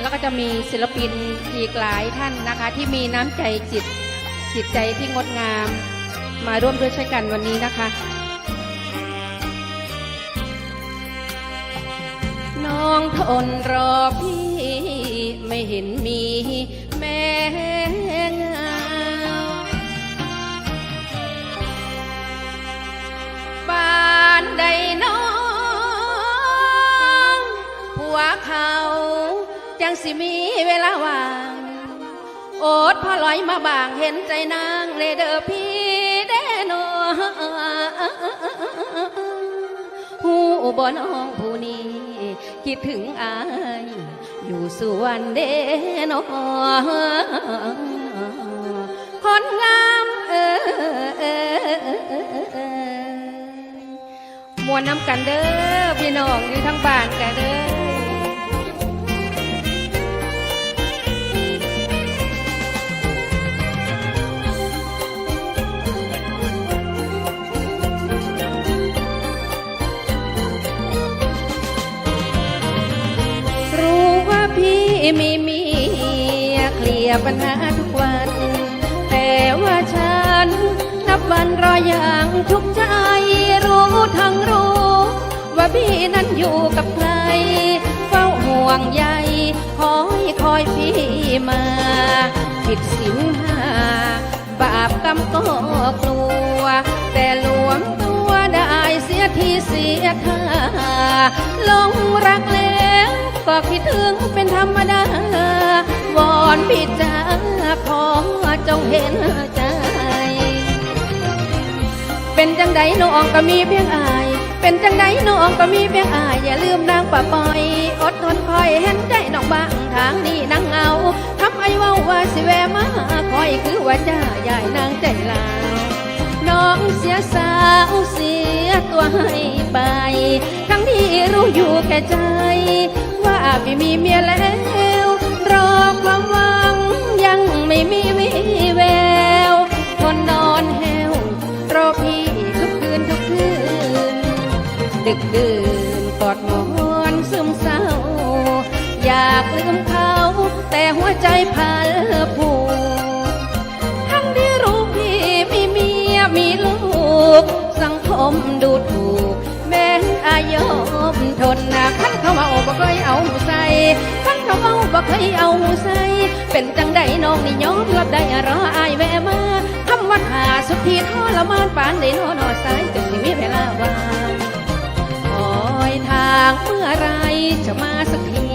แล้วก็จะมีศิลปินอีกหลายท่านนะคะ ที่มีน้ำใจจิตจิตใจที่งดงาม มาร่วมด้วยช่วยกันวันนี้นะคะ น้องทนรอพี่ไม่เห็นมี จังสิมีเวลาว่าง โอดพอลอยมาบางเห็นใจนางเลเดอพี่เดโนหูบ่น้องผู้นี้คิดถึงอายอยู่สวนเดโนคนงามเออเออเออเออมวนน้ำกันเด้อพี่น้องอยู่ทั้งบ้านกันเด้อ พี่มีเมียเคลียร์ปัญหาทุกวัน แต่ว่าฉันนับวันรออย่างทุกใจรู้ทั้งรู้ ว่าพี่นั้นอยู่กับใคร เฝ้าห่วงใยคอยคอยพี่มา ผิดสิวหาบาปกรรมก็กลัว แต่หลวมตัวได้เสียทีเสียท่าลงรักแล้ว ก็คิดถึงเป็นธรรมดาวอนพี่จ้าขอจงเห็นใจ เป็นจังใดน้องก็มีเพียงอาย เป็นจังใดน้องก็มีเพียงอาย อย่าลืมนางป่าปอย อดทนคอยเห็นใจน้องบ้างทางนี้นางเอาทำไอ้ว่าว่าสิแวมาคอยคือว่าจ้าใหญ่นางใจลาวน้องเสียสาวเสียตัวให้ไป ทั้งที่รู้อยู่แก่ใจ ว่าไม่มีเมียแล้ว รอความหวังยังไม่มีวิแววคนนอนแหวรอพี่ทุกคืนทุกคืน ดึกดื่นกอดหมอนซึมเศร้า อยากลืมเขา แต่หัวใจพันผูกทั้งที่รู้พี่มีเมียมีลูก สังคมดูถูก แม้อายอมทนนะขันเขาเอาบ่เคยเอาหูใส่ขันเขา เอาบ่เคยเอาใส่เป็นจังใดน้องนี่ยอมรับได้รออายแวะมาคำว่าหาสุดที่ทรมานปานได้นอนอสายจึงสิมีเวลาว่างคอยทางเมื่อไรจะมาสักที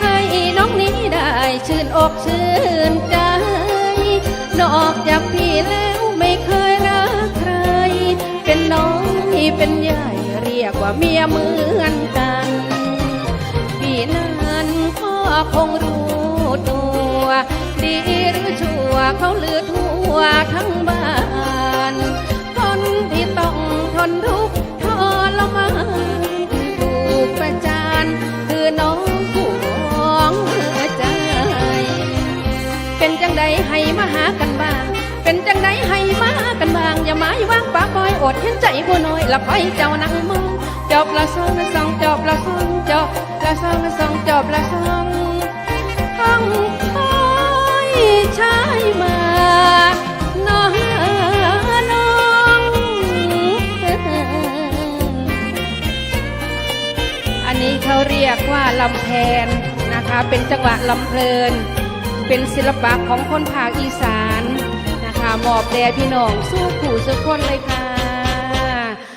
ให้น้องนี้ได้ชื่นอกชื่นใจ นอกจากพี่แล้วไม่เคยรักใคร เป็นน้องที่เป็นใหญ่เรียกว่าเมียเหมือนกัน คงรู้ตัว ดีหรือชั่วเขาลือทั่วทั้งบ้านคนที่ต้องทนทุกข์ทรมานถูกประจานคือน้องผู้ของหัวใจ เป็นจังใดให้มาหากันบ้าง เป็นจังใดให้มากันบ้าง อย่ามาอยู่ว่างปากบอยอดเห็นใจผู้น้อยละคอยเจ้านังมองจอบละสองละสองจอบละสองจอบละสองละสองจบละสอง เขาเรียกว่าลำแพนนะคะเป็นจังหวะลำเพลิน เป็นศิลปะของคนภาคอีสานนะคะมอบแด่พี่น้องสู้ขู่สุกคนเลยค่ะ